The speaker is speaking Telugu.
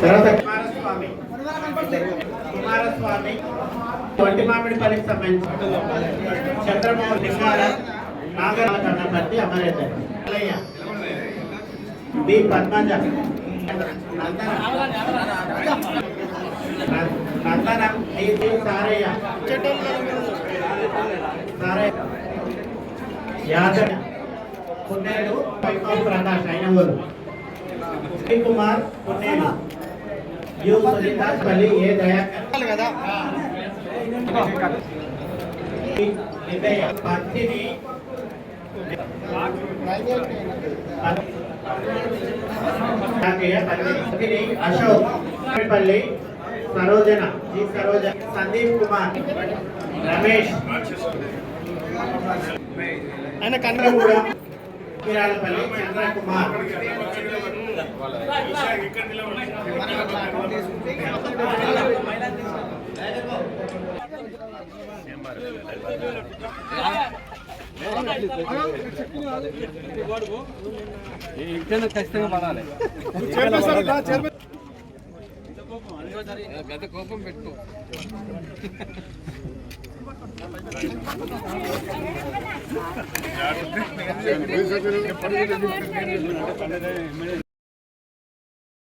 తర్వాత కుమారస్వామి. కుమారస్వామి. వంటి మామిడిపల్లికి సంబంధించి చంద్రబాబు లింగాల నాగరాల కన్నపర్తి అమరేందర్ బి పద్మజ. నందన నందనం సారయ్య యాదవ్ పున్నేడు పైపాల్ ప్రకాష్ శ్రీ కుమార్ పున్నేడు యు పల్లి ఏ దయాకర్ కదా పత్తిని అశోక్. పల్లి. సరోజన జి సరోజ సందీప్ కుమార్ రమేష్. ఆయన కన్న చంద్రగూడ కిరాలపల్లి చంద్రకుమార్. ఇంకైనా ఖచ్చితంగా పడాలి. పెద్ద కోపం పెట్టుకో